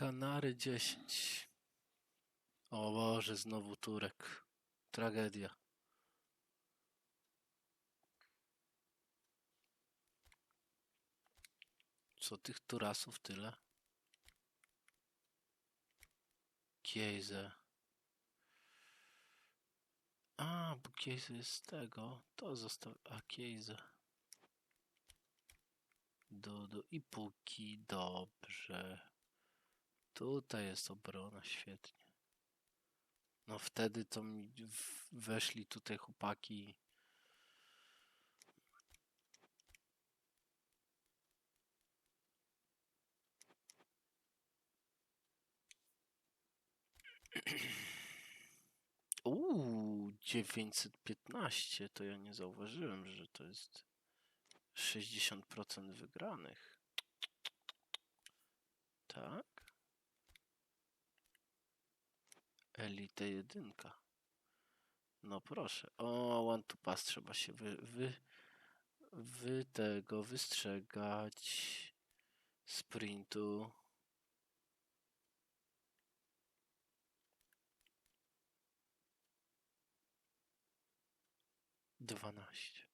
Kanary 10. O Boże, znowu Turek. Tragedia. Co tych Turasów tyle? Kiejze. A, bo Kiejze jest z tego. To został. A, Kiejze. Dodo i Puki. Dobrze. Tutaj jest obrona, świetnie. No wtedy to mi weszli tutaj chłopaki. Uuu, 915, to ja nie zauważyłem, że to jest 60% wygranych. Tak? Elite jedynka. No proszę. O, one to pass trzeba się wy, wy, wy tego wystrzegać. Sprintu. Dwanaście.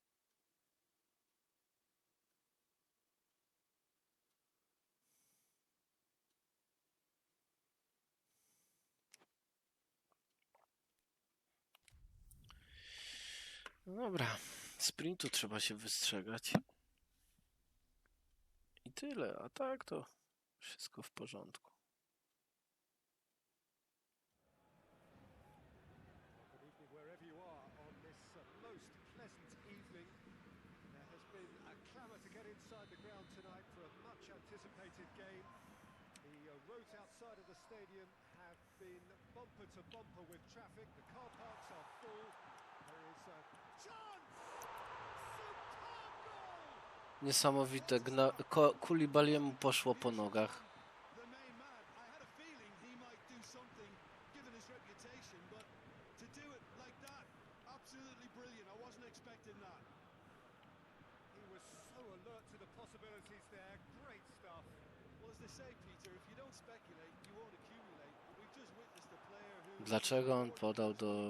No dobra, sprintu trzeba się wystrzegać. I tyle, a tak to wszystko w porządku. Uh! Niesamowite, gna, Kulibaliemu poszło po nogach. the main man.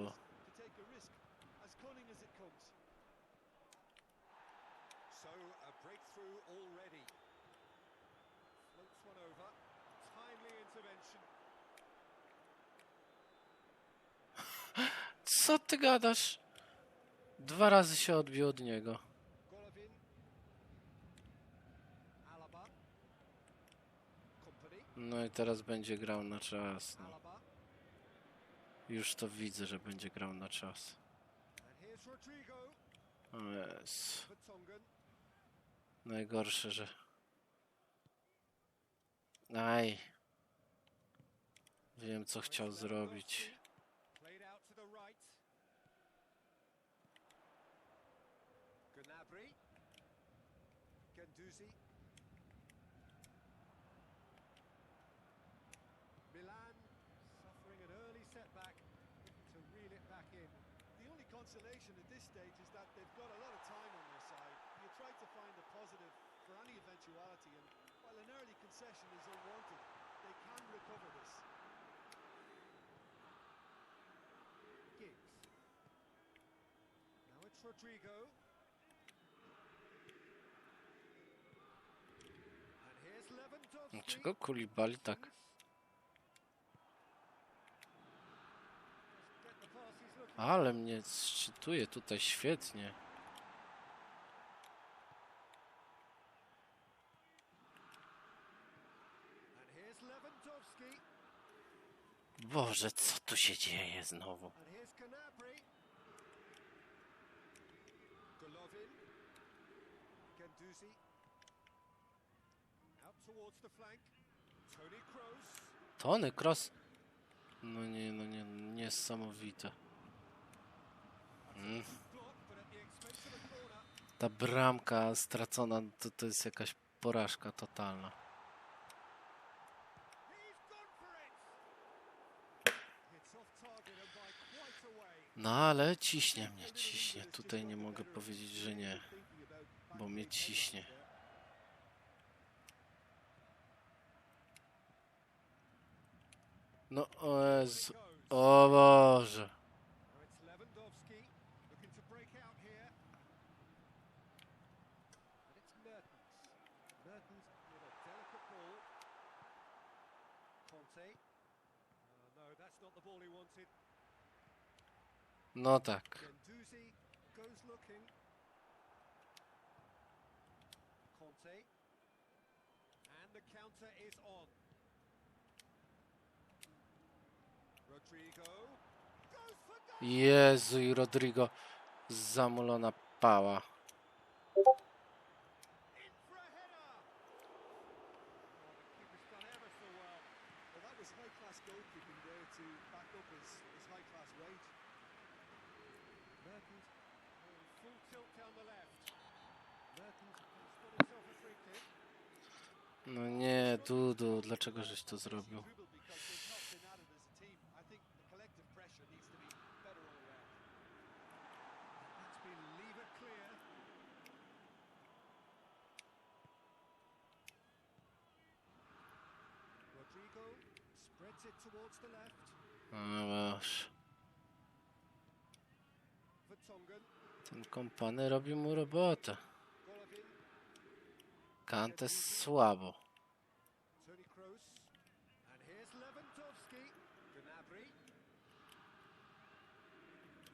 I Co ty gadasz? Dwa razy się odbił od niego. No i teraz będzie grał na czas. No. Już to widzę, że będzie grał na czas. Vertonghen. Najgorsze, że... Aj. Wiem, co chciał zrobić. Consolation at this stage is that they've got a lot of time on their side. You try to find a positive for any eventuality, and while an early concession is unwanted, they can recover this. Giggs. Now it's Rodrigo. Dlaczego Kulibali tak... Ale mnie szczytuje tutaj świetnie. Boże, co tu się dzieje znowu? Tony Cross. No nie, no nie, niesamowite. Mm. Block, but at the expense of a Ta bramka stracona to, to jest jakaś porażka totalna. No ale ciśnie mnie, ciśnie. Tutaj nie mogę powiedzieć, że nie, bo mnie ciśnie. No o Jezu. O Boże. For goal. Jezu i Rodrigo. Zamulona pała. It towards the left. O Boże. Vertonghen, Ten kompany robi mu robotę. Kante słabo. Gnabry.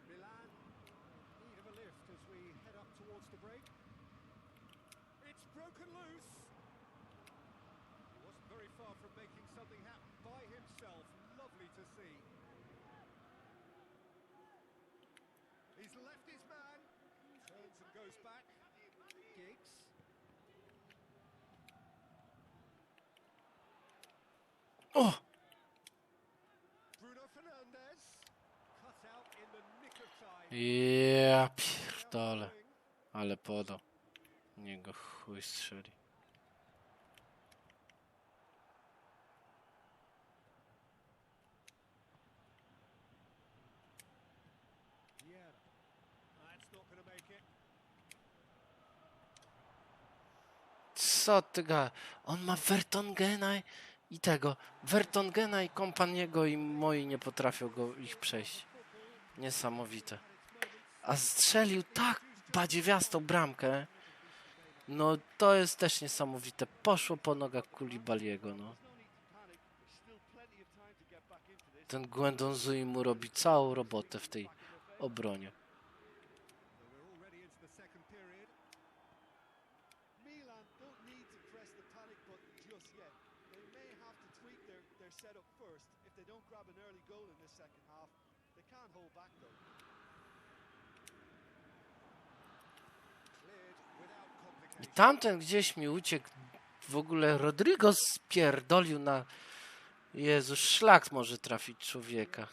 Milan need of a lift as we head up towards the break. It's broken loose. He wasn't very far from making something happen by himself. Lovely to see. He's left his man. Turns and goes back. Giggs. O! Ja pierdolę. Ale podał. Niego chuj strzeli. Co ty ga? On ma Vertongena i tego. Vertongena i kompaniego i moi nie potrafią go ich przejść. Niesamowite. A strzelił tak badziewiastą bramkę. No to jest też niesamowite. Poszło po nogach Kulibaliego, no. Ten Gwendon mu robi całą robotę w tej obronie. Their setup first. If they don't grab an early goal in this second half, they can't hold back though. I tamten gdzieś mi uciekł. W ogóle Rodrigo spierdolił na... Jezu, szlak może trafić człowieka.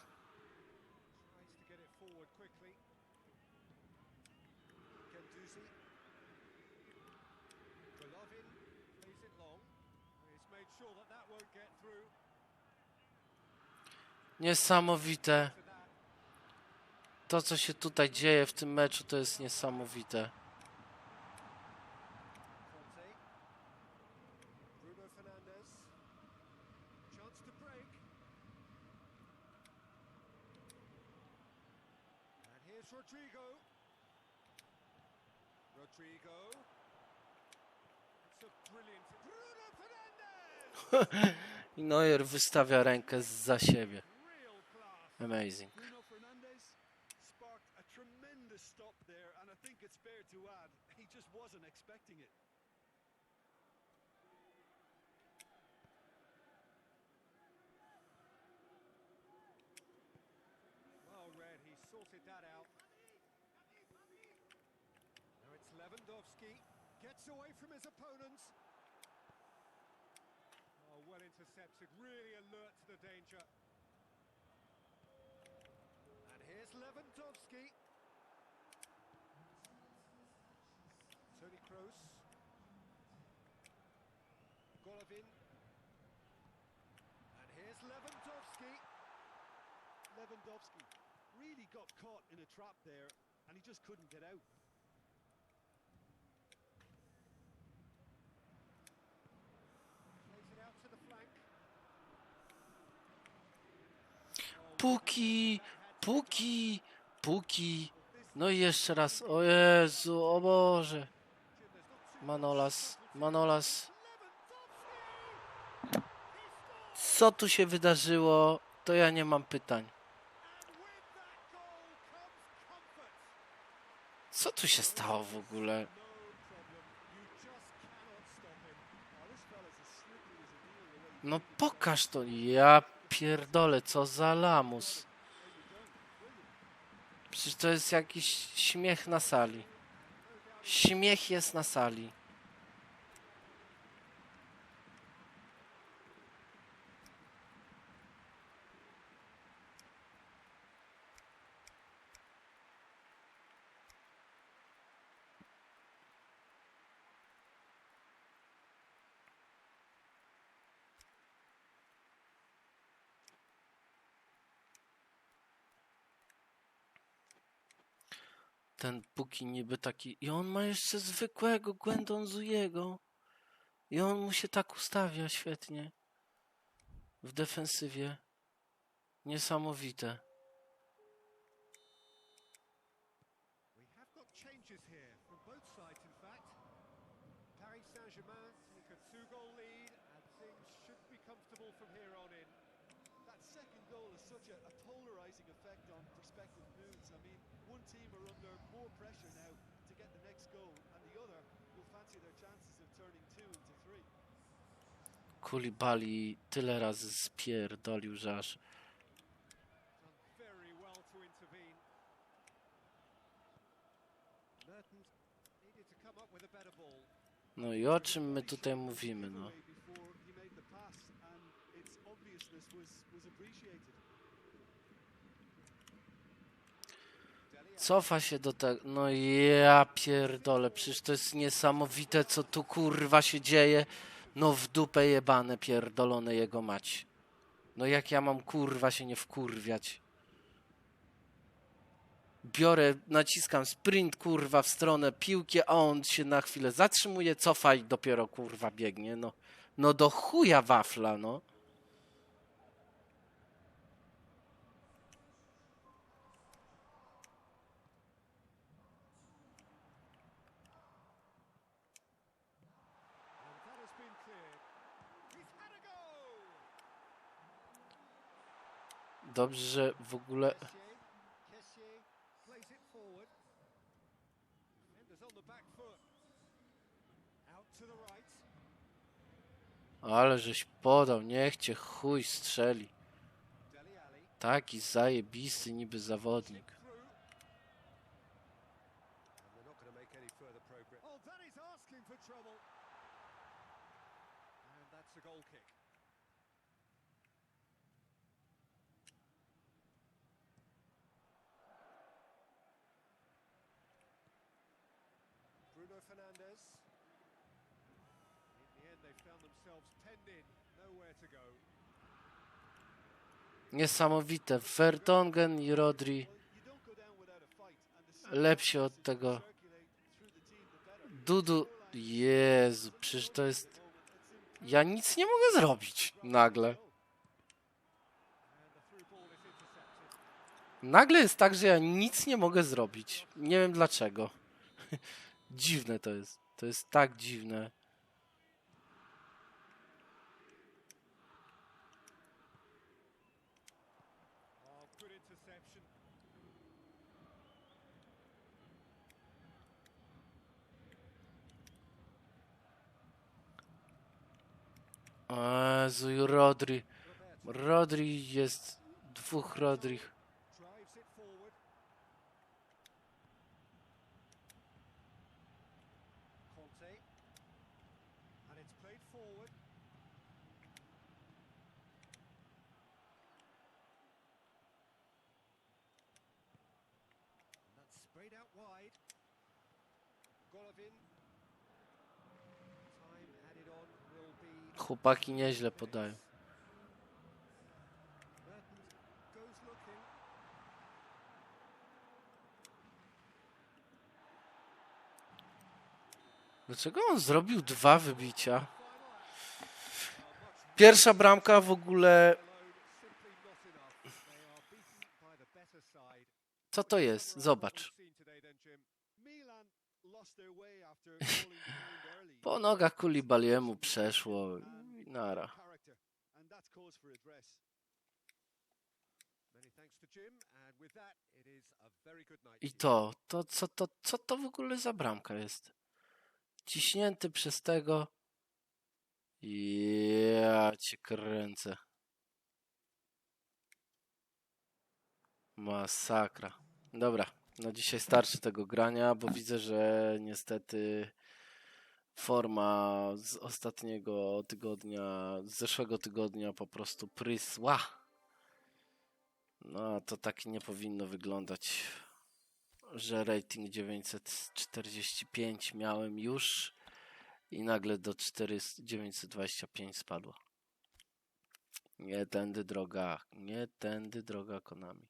Niesamowite. To, co się tutaj dzieje w tym meczu, to jest niesamowite. Neuer wystawia rękę za siebie. Amazing. Lewandowski gets away from his opponents danger. And here's Lewandowski. Tony Kroos. Golovin. And here's Lewandowski. Lewandowski really got caught in a trap there, and he just couldn't get out. Puki, puki, puki. No i jeszcze raz. O Jezu, o Boże. Manolas, Manolas. Co tu się wydarzyło? To ja nie mam pytań. Co tu się stało w ogóle? No pokaż to. Ja pierdolę, co za lamus. Przecież to jest jakiś śmiech na sali. Śmiech jest na sali. Ten Puki niby taki. I on ma jeszcze zwykłego Gwendonzujego. I on mu się tak ustawia świetnie. W defensywie. Niesamowite. Team are under more pressure now to get the next goal, and the other will fancy their chances of turning two into three. Kulibali tyle razy spierdolił, że aż. No i o czym my tutaj mówimy, no. Cofa się do tego. No ja pierdolę, przecież to jest niesamowite, co tu kurwa się dzieje. No w dupę jebane pierdolone jego mać. No jak ja mam kurwa się nie wkurwiać. Biorę, naciskam sprint kurwa w stronę piłki, a on się na chwilę zatrzymuje, cofa i dopiero kurwa biegnie. No, no do chuja wafla, no. Dobrze, że w ogóle... Ale żeś podał, niech cię chuj strzeli. Taki zajebisty niby zawodnik. Niesamowite. Vertonghen i Rodri lepsi od tego. Dudu. Jezu, przecież to jest... Ja nic nie mogę zrobić nagle. Nagle jest tak, że ja nic nie mogę zrobić. Nie wiem dlaczego. Dziwne to jest. To jest tak dziwne. Jezu, Rodri. Rodri jest... Dwóch Rodri. Chłopaki nieźle podają. Dlaczego on zrobił dwa wybicia? Pierwsza bramka w ogóle Co to jest? Zobacz. Po nogach Kulibaliemu przeszło i nara. I to, to, co to, co to w ogóle za bramka jest? Ciśnięty przez tego. Ja cię kręcę. Masakra. Dobra, na dzisiaj starczy tego grania, bo widzę, że niestety forma z ostatniego tygodnia, z zeszłego tygodnia po prostu prysła. No, to tak nie powinno wyglądać że rating 945 miałem już i nagle do 400 925 spadło. Nie tędy droga, nie tędy droga Konami.